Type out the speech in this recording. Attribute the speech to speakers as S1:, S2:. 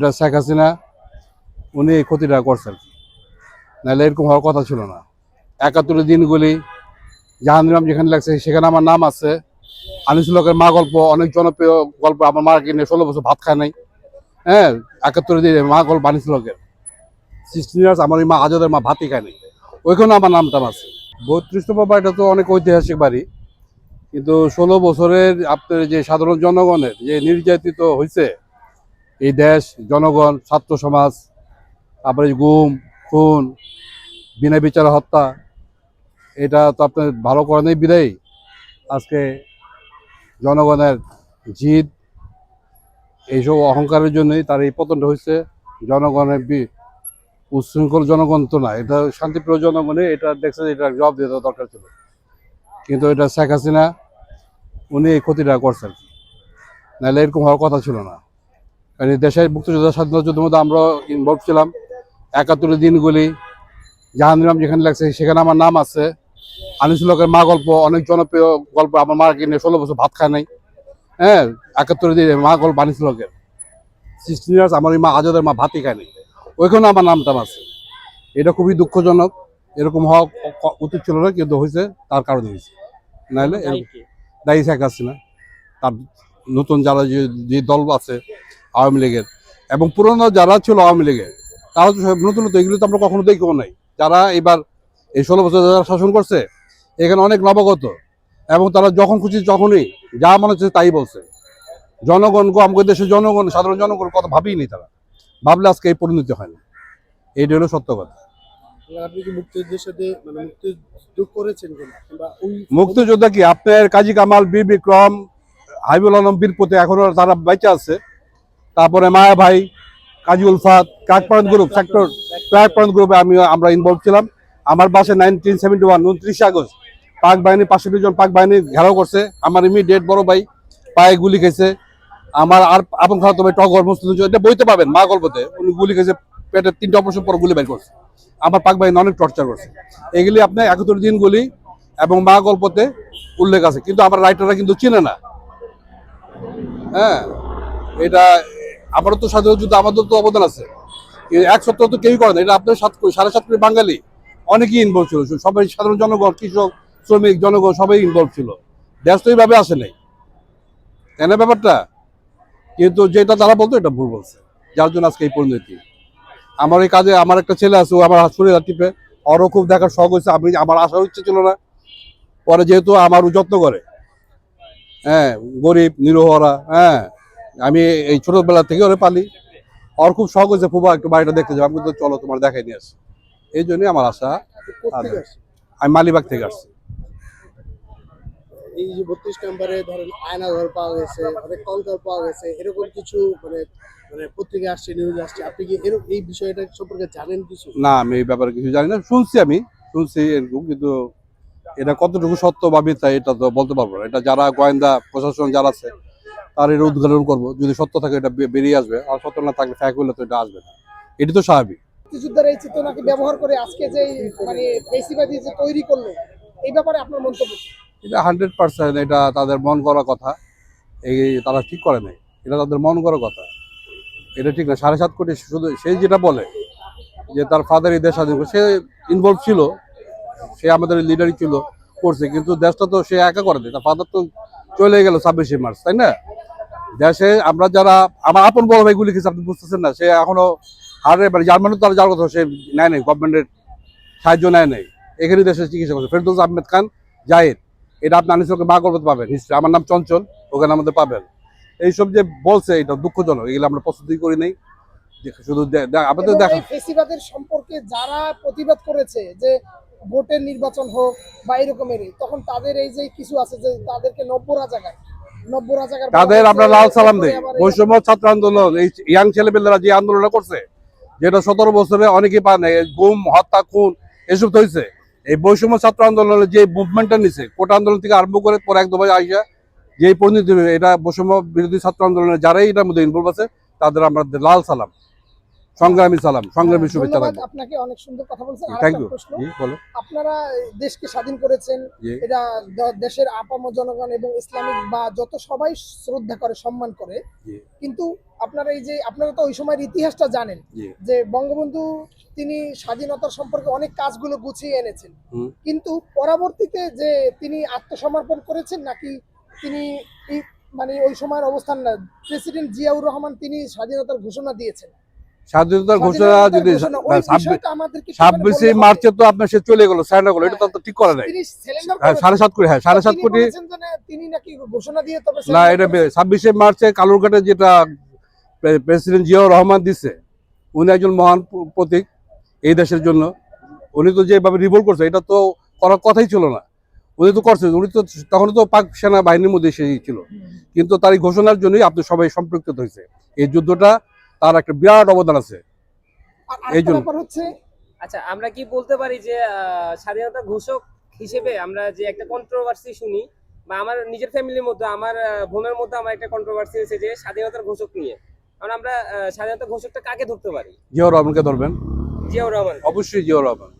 S1: এটা শেখ হাসিনা, উনি এই ক্ষতিটা করছেন। নাহলে এরকম হওয়ার কথা ছিল না। একাত্তরের দিনগুলি জাহাঙ্গীরাম যেখানে লাগছে, সেখানে আমার নাম আছে। আনিসুলকের মা গল্প, অনেক জনপ্রিয় গল্প, আমার মা কিনে ষোলো বছর ভাত খায় নাই। হ্যাঁ একাত্তরের দিনে মা গল্প আনিসুলকের সিক্সটিন ইয়ার্স আমার ওই মা আজাদের মা ভাতই খায় নাই। ওইখানে আমার নাম টাম আছে। বত্রিশতম বাড়িটা তো অনেক ঐতিহাসিক বাড়ি। কিন্তু ষোলো বছরের আপনার যে সাধারণ জনগণের যে নির্যাতিত হয়েছে এই দেশ, জনগণ, ছাত্র সমাজ, তারপরে গুম, খুন, বিনা বিচার হত্যা, এটা তো আপনার ভালো করে নেই বিদায়ী। আজকে জনগণের জিদ, এইসব অহংকারের জন্যই তার এই পতনটা হয়েছে। জনগণের উচ্ছৃঙ্খল জনগণ তো না, এটা শান্তিপ্রিয় জনগণে এটা দেখছে এটা জবাব দিয়ে দেওয়া দরকার ছিল। কিন্তু এটা শেখ হাসিনা, উনি এই ক্ষতিটা করছেন। নাহলে এরকম হওয়ার কথা ছিল না। কারণ দেশের মুক্তিযোদ্ধা স্বাধীনতা যুদ্ধের মধ্যে আমরা ইনভলভ ছিলাম। একাত্তরের দিনগুলি জাহাঙ্গীরাম যেখানে লাগছে সেখানে আমার নাম আছে। আনিসুলকের মা গল্প অনেক জনপ্রিয় গল্প আমার মা কিনে ষোলো বছর ভাত খায় নাই। হ্যাঁ একাত্তরের দিনে মা গল্প আনিসুলকের সিক্সটিন ইয়ার্স আমার মা আজাদের মা ভাতই খায় নাই। ওইখানে আমার নাম টাম আছে। এটা খুবই দুঃখজনক। এরকম হওয়া উচিত ছিল না কিন্তু হয়েছে তার কারণে হয়েছে। নাহলে দায়ী শেখ হাসিনা। তার নতুন যারা যে দল আছে আওয়ামী লীগের। এবং পুরনো যারা ছিল আওয়ামী লীগের তারা তো নতুন নতুন এগুলো তো আমরা কখনো দেখিও নাই। যারা এবার এই ষোলো বছর যারা শাসন করছে এখানে অনেক নবাগত। এবং তারা যখন খুশি যখনই যা মনে হচ্ছে তাই বলছে। জনগণ গো আমাদের দেশের জনগণ সাধারণ জনগণ কথা ভাবেই নি তারা। ভাবলে আজকে এই পরিণতি হয় না। এইটা হলো সত্য কথা।
S2: আপনি কি মুক্তিযুদ্ধের সাথে মানে মুক্তিযুদ্ধ করেছেন কিনা?
S1: মুক্তিযোদ্ধা কি? আপনার কাজী কামাল বীর বিক্রম হাবিবুল আলম বীরপতি এখনও তারা বেঁচে আছে। তারপরে মায়া ভাই, কাজী উলফাত, কাকপাড়ন গ্রুপ সেক্টর কাকপাড়ন গ্রুপে আমি, আমরা ইনভলভ ছিলাম। আমার বাসে নাইনটিন সেভেন্টি ওয়ান উনত্রিশে আগস্ট। পাক বাহিনী পাঁচশো জন পাক বাহিনী ঘেরাও করছে। আমার ইমিডিয়েট বড় ভাই পায়ে গুলি খেয়েছে। আমার আর আপন খাওয়া তবে টগর মুস্তুদ এটা বইতে পাবেন, মা গল্পতে। উনি গুলি খেয়েছে, পেটের তিনটা অপারেশন পর গুলি বের করছে। আমার পাক বাহিনী অনেক টর্চার করছে। এগুলি আপনার একাত্তর দিনগুলি এবং মা গল্পতে উল্লেখ আছে। কিন্তু আমার রাইটাররা কিন্তু চিনে না। হ্যাঁ এটা আমারও তো স্বাধীনতা যুদ্ধ আমাদের তো অবদান আছে। এক সপ্তাহ তো কেউই করে না, এটা আপনার সাত সাড়ে সাত কোটি বাঙালি। অনেকেই ইনভলভ ছিল সবাই সাধারণ জনগণ, কৃষক, শ্রমিক, জনগণ, সবাই ইনভলভ ছিল। দেশ তো এইভাবে আসে নাই। তাই ব্যাপারটা? কিন্তু যেটা তারা বলতো, এটা ভুল বলছে। যার জন্য আজকে এই পরিণতি। আমার এই কাজে আমার একটা ছেলে আছে, ও আমার শরীর টিপে ওরও খুব দেখার শখ হয়েছে, আমি আমার আসার ইচ্ছে ছিল না। পরে যেহেতু আমার যত্ন করে। হ্যাঁ গরিব, নিরহরা হ্যাঁ। আমি এই ছোটবেলা থেকে ওরে পালি। ওর খুব শখ হয়েছে ফুবা একটু বাড়িটা দেখতে যাব আমি তো চলো তোমার দেখাই নিয়ে আসি। এই জন্যই আমার আশা? আমি মালিবাগ থেকে আসছি।
S2: এই যে বত্রিশ নম্বরে ধরেন আয়না ঘর পাওয়া গেছে অনেক কঙ্কাল পাওয়া গেছে এরকম কিছু মানে মানে পত্রিকা আসছে নিউজ আসছে আপনি কি এরকম এই বিষয়টা সম্পর্কে জানেন কিছু?
S1: না আমি এই ব্যাপারে কিছু জানি না। শুনছি আমি শুনছি এরকম কিন্তু এটা কতটুকু সত্য বা মিথ্যা এটা তো বলতে পারব না। এটা যারা গোয়েন্দা প্রশাসন যারা আছে তার এটা উদ্ঘাটন করব। যদি সত্য থাকে এটা বেরিয়ে আসবে। আর সত্য না থাকলে ফ্যাক হলে তো এটা আসবে না। এটি তো স্বাভাবিক।
S3: মুক্তিযুদ্ধের এই চেতনাকে ব্যবহার করে আজকে যে মানে যে তৈরি করল এই ব্যাপারে আপনার মন্তব্য
S1: এটা হান্ড্রেড পার্সেন্ট এটা তাদের মন করা কথা। এই তারা ঠিক করে নাই। এটা তাদের মন করা কথা। এটা ঠিক না। সাড়ে সাত কোটি শুধু সে যেটা বলে যে তার ফাদার এই দেশ স্বাধীন সে ইনভলভ ছিল। সে আমাদের লিডারই ছিল করছে। কিন্তু দেশটা তো সে একা করে দেয় তার ফাদার তো চলে গেল ছাব্বিশে মার্চ তাই না? দেশে আমরা যারা আমার আপন বড় ভাই গুলি খেয়েছে আপনি বুঝতেছেন না সে এখনও হারে মানে জার্মানি তারা যাওয়ার কথা সে নেয় নাই গভর্নমেন্টের সাহায্য নেয় নাই। এখানে দেশে চিকিৎসা করছে। ফেরদৌস আহমেদ খান জাহিদ এটা আপনি আনিসকে মা করতে পাবেন হিস্ট্রি। আমার নাম চঞ্চল ওখানে আমাদের পাবেন। এইসব যে বলছে এটা দুঃখজনক এগুলো আমরা প্রস্তুতি করি নাই। শুধু আমাদের দেখা
S3: ফেসিবাদের সম্পর্কে যারা প্রতিবাদ করেছে যে ভোটের নির্বাচন হোক বা এরকমের তখন তাদের এই যে কিছু আছে যে তাদেরকে রাজাকার বলা
S1: তাদের আমরা লাল সালাম দিই। বৈষম্য ছাত্র আন্দোলন এই ইয়াং ছেলেপেলেরা যে আন্দোলনটা করছে যেটা সতেরো বছরে অনেকেই পায় নাই গুম হত্যা খুন এসব তো হয়েছে এই বৈষম্য ছাত্র আন্দোলনের যে মুভমেন্টটা নিছে কোটা আন্দোলন থেকে আরম্ভ করে পরে এক দুবার আইসা যে পরিণতি এটা বৈষম্য বিরোধী ছাত্র আন্দোলনের যারাই এটার মধ্যে ইনভলভ আছে তাদের আমরা লাল সালাম। সংগ্রামী সালাম সংগ্রামী
S3: হ্যাঁ,
S1: শুভেচ্ছা রাখব।
S3: আপনাকে অনেক সুন্দর কথা বলছেন।
S1: থ্যাংক ইউ
S3: প্রশ্ন
S1: জি বলো।
S3: আপনারা দেশকে স্বাধীন করেছেন এটা দেশের আপাম জনগণ এবং ইসলামিক বা যত সবাই শ্রদ্ধা করে সম্মান করে কিন্তু আপনারা এই যে আপনারা তো ওই সময়ের ইতিহাসটা জানেন যে বঙ্গবন্ধু তিনি স্বাধীনতার সম্পর্কে অনেক কাজগুলো গুছিয়ে এনেছেন। কিন্তু পরবর্তীতে যে তিনি আত্মসমর্পণ করেছেন নাকি তিনি মানে ওই সময়ের অবস্থান না প্রেসিডেন্ট জিয়াউর রহমান তিনি স্বাধীনতার ঘোষণা দিয়েছেন।
S1: স্বাধীনতার ঘোষণা যদি ছাব্বিশে মার্চে তো আপনার সে চলে গেল সাইনা গেল এটা তো ঠিক করে নাই। হ্যাঁ, সাড়ে সাত কোটি হ্যাঁ সাড়ে সাত কোটি।
S3: না,
S1: এটা ছাব্বিশে মার্চে কালুরঘাটে যেটা প্রেসিডেন্ট জিয়াউর রহমান দিছে উনি একজন মহান প্রতীক এই দেশের জন্য। উনি তো যেভাবে রিভোল্ট করছে এটা তো করার কথাই ছিল না। উনি তো করছে উনি তো তখন তো পাক সেনা বাহিনীর মধ্যে সেই ছিল। কিন্তু তার এই ঘোষণার জন্যই আপনি সবাই সম্পৃক্ত হয়েছে। এই যুদ্ধটা তার একটা বিরাট অবদান আছে। এই জন্য।
S3: হচ্ছে
S4: আচ্ছা আমরা কি বলতে পারি যে আহ, স্বাধীনতা ঘোষক হিসেবে আমরা যে একটা কন্ট্রোভার্সি শুনি বা আমার নিজের ফ্যামিলির মধ্যে আমার বোনের মধ্যে আমার একটা কন্ট্রোভার্সি হয়েছে যে স্বাধীনতার ঘোষক নিয়ে। কারণ আমরা স্বাধীনতা ঘোষকটা কাকে ধরতে পারি?
S1: জিয়াউর রহমানকে ধরবেন।
S4: জিয়াউর রহমান।
S1: অবশ্যই জিয়াউর রহমান।